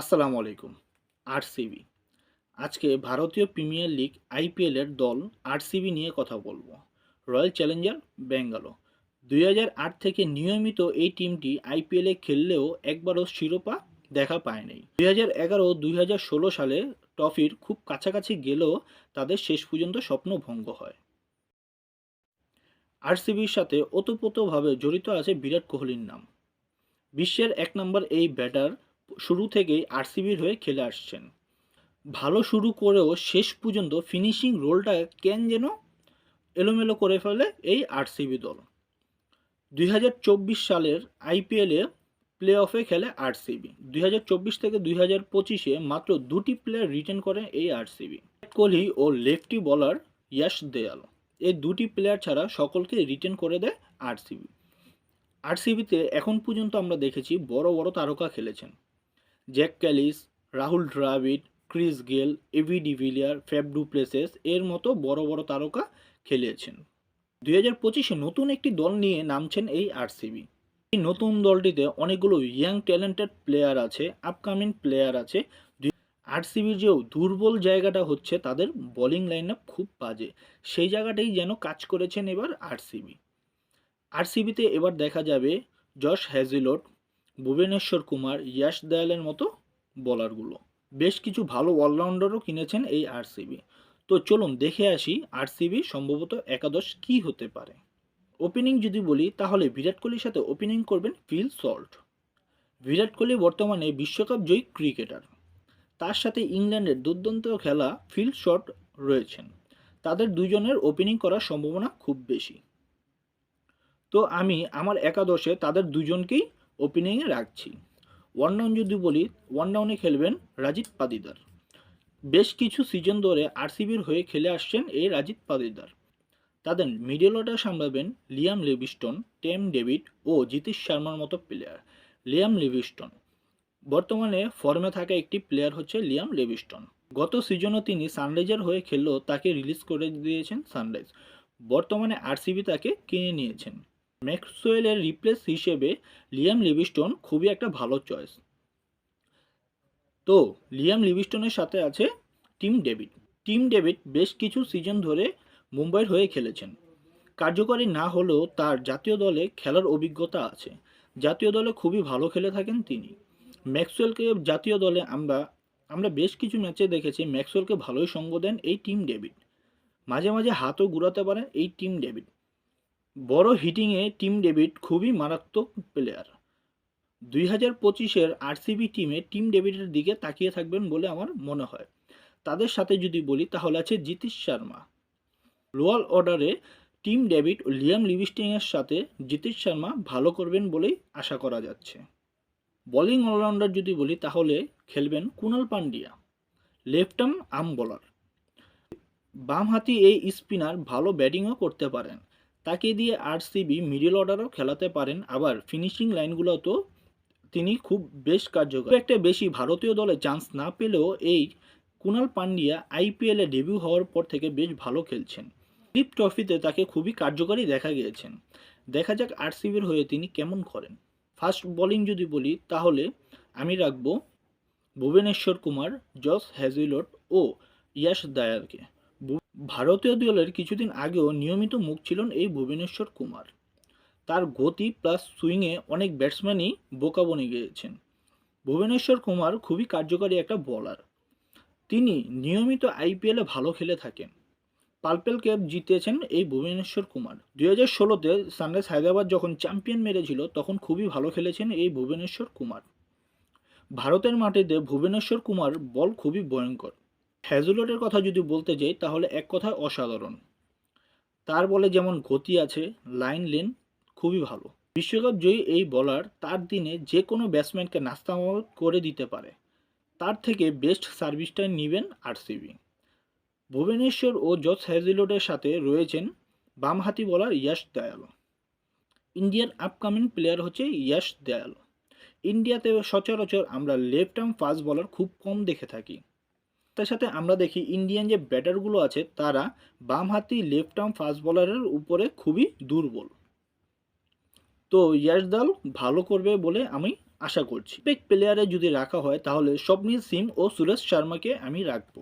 আসসালামু আলাইকুম, আরসিবি। আজকে ভারতীয় প্রিমিয়ার লিগ আইপিএলের দল আরসিবি নিয়ে কথা বলব। রয়্যাল চ্যালেঞ্জার বেঙ্গালো দুই থেকে নিয়মিত এই টিমটি আইপিএলে খেললেও একবারও শিরোপা দেখা পায়নি। দুই হাজার এগারো, দুই হাজার ষোলো সালে ট্রফির খুব কাছাকাছি গেলেও তাদের শেষ পর্যন্ত স্বপ্ন ভঙ্গ হয়। আরসিবির সাথে ওতপ্রোতভাবে জড়িত আছে বিরাট কোহলির নাম। বিশ্বের এক নম্বর এই ব্যাটার শুরু থেকেই আরসিবির হয়ে খেলে আসছেন। ভালো শুরু করেও শেষ পর্যন্ত ফিনিশিং রোলটা কেন যেন এলোমেলো করে ফেলে এই আরসিবি দল। দুই হাজার চব্বিশ সালের আইপিএলে প্লে অফে খেলে আরসিবি। দুই হাজার চব্বিশ থেকে দুই হাজার পঁচিশে মাত্র দুটি প্লেয়ার রিটার্ন করে এই আরসিবি। কোহলি ও লেফটি বলার ইয়াশ দেয়াল, এই দুটি প্লেয়ার ছাড়া সকলকে রিটার্ন করে দেয় আরসিবি। আরসিবিতে এখন পর্যন্ত আমরা দেখেছি বড় বড় তারকা খেলেছেন। Jack Kallis Rahul Dravid Chris Gayle AB de Villiers Faf du Plessis এর মতো বড় বড় তারকা খেলেছেন দুই হাজার পঁচিশে নতুন একটি দল নিয়ে নামছেন এই আরসিবি এই নতুন দলটিতে অনেকগুলো ইয়াং ট্যালেন্টেড প্লেয়ার আছে আপকামিং প্লেয়ার আছে। আরসিবির যেও দুর্বল জায়গাটা হচ্ছে তাদের বোলিং লাইন আপ খুব বাজে। সেই জায়গাটাই যেন কাজ করেছেন এবার আরসিবি আরসিবিতে এবার দেখা যাবে জশ হ্যাজিলট ভুবনেশ্বর কুমার, ইয়াশ দয়ালের মতো বলারগুলো। বেশ কিছু ভালো অলরাউন্ডারও কিনেছেন এই আরসিবি। তো চলুন দেখে আসি আরসিবি সম্ভবত একাদশ কি হতে পারে। ওপেনিং যদি বলি, তাহলে বিরাট কোহলির সাথে ওপেনিং করবেন ফিল সল্ট। বিরাট কোহলি বর্তমানে বিশ্বকাপ জয়ী ক্রিকেটার। তার সাথে ইংল্যান্ডের দুর্দান্ত খেলা ফিল শট রয়েছেন। তাদের দুজনের ওপেনিং করার সম্ভাবনা খুব বেশি। তো আমি আমার একাদশে তাদের দুজনকেই ওপেনিংয়ে রাখছি। ওয়ান ডাউন যদি বলি ওয়ান ডাউনে খেলবেন রাজিত পাদিদার বেশ কিছু সিজন ধরে আরসিবির হয়ে খেলে আসছেন এই রাজিত পাদিদার তাদের মিডল অর্ডার সামলাবেন লিয়াম লিভিস্টন, টেম ডেভিড ও জিতিশ শর্মার মতো প্লেয়ার লিয়াম লিভিস্টন। বর্তমানে ফর্মে থাকা একটি প্লেয়ার হচ্ছে লিয়াম লিভিস্টন। গত সিজনও তিনি সানরাইজার হয়ে খেললেও তাকে রিলিজ করে দিয়েছেন সানরাইজ বর্তমানে আরসিবি তাকে কিনে নিয়েছেন। ম্যাক্সওয়েলের রিপ্লেস হিসেবে লিয়াম লিভিস্টন খুবই একটা ভালো চয়েস তো, লিয়াম লিভিস্টনের সাথে আছে টিম ডেভিড। টিম ডেভিড বেশ কিছু সিজন ধরে মুম্বাইয়ের হয়ে খেলেছেন। কার্যকরী না হলেও তার জাতীয় দলে খেলার অভিজ্ঞতা আছে। জাতীয় দলে খুবই ভালো খেলে থাকেন তিনি। ম্যাক্সওয়েলকে জাতীয় দলে আমরা আমরা বেশ কিছু ম্যাচে দেখেছি ম্যাক্সওয়েলকে ভালোই সঙ্গ দেন এই টিম ডেভিড। মাঝে মাঝে হাতও ঘুরাতে পারেন এই টিম ডেভিড। বড় হিটিংয়ে টিম ডেভিড খুবই মারাত্মক প্লেয়ার দুই হাজার পঁচিশের আরসিবি টিমে টিম ডেভিডের দিকে তাকিয়ে থাকবেন বলে আমার মনে হয়। তাদের সাথে যদি বলি, তাহলে আছে জিতিশ শর্মা। লোয়াল অর্ডারে টিম ডেভিড ও লিয়াম লিভিস্টিংয়ের সাথে জিতিশ শর্মা ভালো করবেন বলেই আশা করা যাচ্ছে। বোলিং অলরাউন্ডার যদি বলি, তাহলে খেলবেন Krunal Pandya left arm arm bowler বামহাতি এই স্পিনার ভালো ব্যাটিংও করতে পারেন। তাকে দিয়ে আরসিবি মিডল অর্ডারও খেলাতে পারেন। আবার ফিনিশিং লাইনগুলোতেও তিনি খুব বেশ কার্যকর। একটা বেশি ভারতীয় দলে চান্স না পেলেও এই কুনাল পান্ডিয়া আইপিএলে ডেবিউ হওয়ার পর থেকে বেশ ভালো খেলছেন। লিপ ট্রফিতে তাকে খুবই কার্যকরী দেখা গিয়েছেন। দেখা যাক আরসিবির হয়ে তিনি কেমন করেন। ফার্স্ট বোলিং যদি বলি, তাহলে আমি রাখব ভুবনেশ্বর কুমার, জস হ্যাজিলট ও ইয়াশ দায়ালকে। ভারতীয় দলের কিছুদিন আগেও নিয়মিত মুখ ছিলেন এই ভুবনেশ্বর কুমার। তার গতি প্লাস সুইংয়ে অনেক ব্যাটসম্যানই বোকা বনে গিয়েছেন। ভুবনেশ্বর কুমার খুবই কার্যকারী একটা বলার তিনি নিয়মিত আইপিএলে ভালো খেলে থাকেন। পালপেল ক্যাপ জিতেছেন এই ভুবনেশ্বর কুমার। দুই হাজার ষোলোতে সানরাইজ হায়দ্রাবাদ যখন চ্যাম্পিয়ন মেরেছিল, তখন খুবই ভালো খেলেছেন এই ভুবনেশ্বর কুমার। ভারতের মাটিতে ভুবনেশ্বর কুমার বল খুবই ভয়ঙ্কর। হ্যাজুলটের কথা যদি বলতে যাই, তাহলে এক কথায় অসাধারণ। তার বলে যেমন গতি আছে লাইন লেন খুবই ভালো। বিশ্বকাপ জয়ী এই বলার তার দিনে যে কোনো ব্যাটসম্যানকে নাস্তামাত করে দিতে পারে। তার থেকে বেস্ট সার্ভিসটাই নেবেন আরসিবি ভুবনেশ্বর ও জস হ্যাজিলোটের সাথে রয়েছেন বামহাতি বলার ইয়াশ দয়াল। ইন্ডিয়ার আপকামিং প্লেয়ার হচ্ছে ইয়াশ দয়াল। ইন্ডিয়াতে সচরাচর আমরা লেফট আর্ম ফাস্ট বলার খুব কম দেখে থাকি। তার সাথে আমরা দেখি ইন্ডিয়ান যে ব্যাটারগুলো আছে, তারা বামহাতি লেফট আর্ম ফাস্ট বলারের উপরে খুবই দুর্বল। তো ইয়াশ দল ভালো করবে বলে আমি আশা করছি। পেক প্লেয়ারে যদি রাখা হয়, তাহলে স্বপ্নীল সিং ও সুরেশ শর্মাকে আমি রাখব।